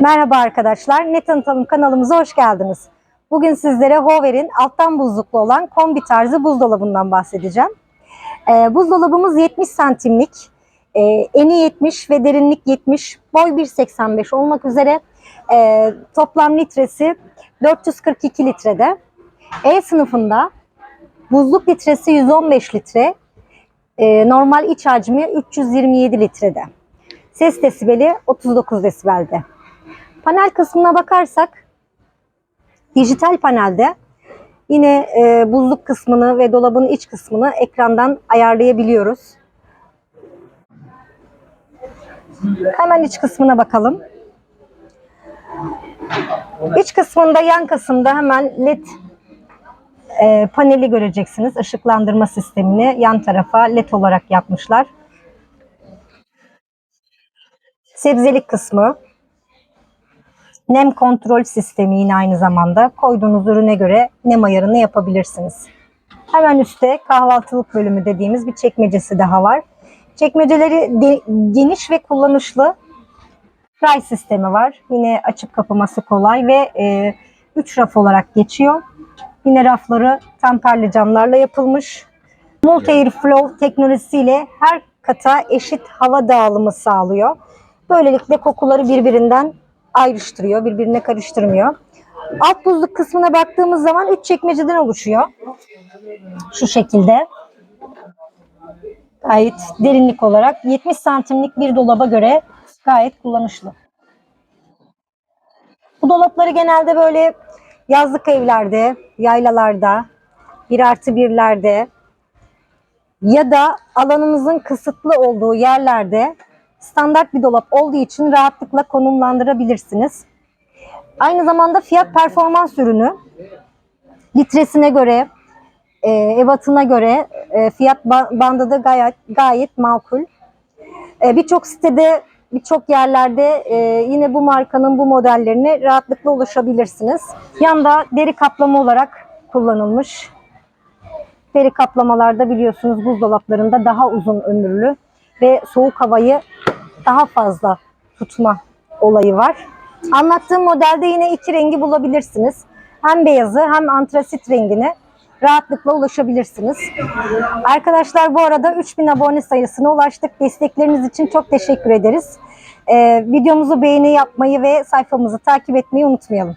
Merhaba arkadaşlar, Ne Tanıtalım kanalımıza hoş geldiniz. Bugün sizlere Hover'in alttan buzluklu olan kombi tarzı buzdolabından bahsedeceğim. Ee, buzdolabımız 70 santimlik, e, eni 70 ve derinlik 70, boy 1.85 olmak üzere e, toplam litresi 442 litrede. E sınıfında buzluk litresi 115 litre, e, normal iç hacmi 327 litrede. Ses desibeli 39 desibelde. Panel kısmına bakarsak dijital panelde yine e, buzluk kısmını ve dolabın iç kısmını ekrandan ayarlayabiliyoruz. Hemen iç kısmına bakalım. İç kısmında yan kısımda hemen led e, paneli göreceksiniz. Işıklandırma sistemini yan tarafa led olarak yapmışlar. Sebzelik kısmı, nem kontrol sistemi yine aynı zamanda. Koyduğunuz ürüne göre nem ayarını yapabilirsiniz. Hemen üstte kahvaltılık bölümü dediğimiz bir çekmecesi daha var. Çekmeceleri de- geniş ve kullanışlı. Ray sistemi var. Yine açıp kapaması kolay ve 3 raf olarak geçiyor. Yine rafları tamperli camlarla yapılmış. Multi Airflow teknolojisiyle her kata eşit hava dağılımı sağlıyor. Böylelikle kokuları birbirinden ayrıştırıyor, birbirine karıştırmıyor. Alt buzluk kısmına baktığımız zaman 3 çekmeceden oluşuyor. Şu şekilde. Gayet derinlik olarak 70 santimlik bir dolaba göre gayet kullanışlı. Bu dolapları genelde böyle yazlık evlerde, yaylalarda, bir artı birlerde ya da alanımızın kısıtlı olduğu yerlerde standart bir dolap olduğu için rahatlıkla konumlandırabilirsiniz. Aynı zamanda fiyat performans ürünü litresine göre, e, ebatına göre e, fiyat ba- bandı da gayet, gayet makul. E, birçok sitede, birçok yerlerde e, yine bu markanın bu modellerine rahatlıkla ulaşabilirsiniz. Yanda deri kaplama olarak kullanılmış. Deri kaplamalarda biliyorsunuz buzdolaplarında daha uzun ömürlü ve soğuk havayı daha fazla tutma olayı var. Anlattığım modelde yine iki rengi bulabilirsiniz. Hem beyazı hem antrasit rengine rahatlıkla ulaşabilirsiniz. Arkadaşlar bu arada 3000 abone sayısına ulaştık. Destekleriniz için çok teşekkür ederiz. Ee, videomuzu beğeni yapmayı ve sayfamızı takip etmeyi unutmayalım.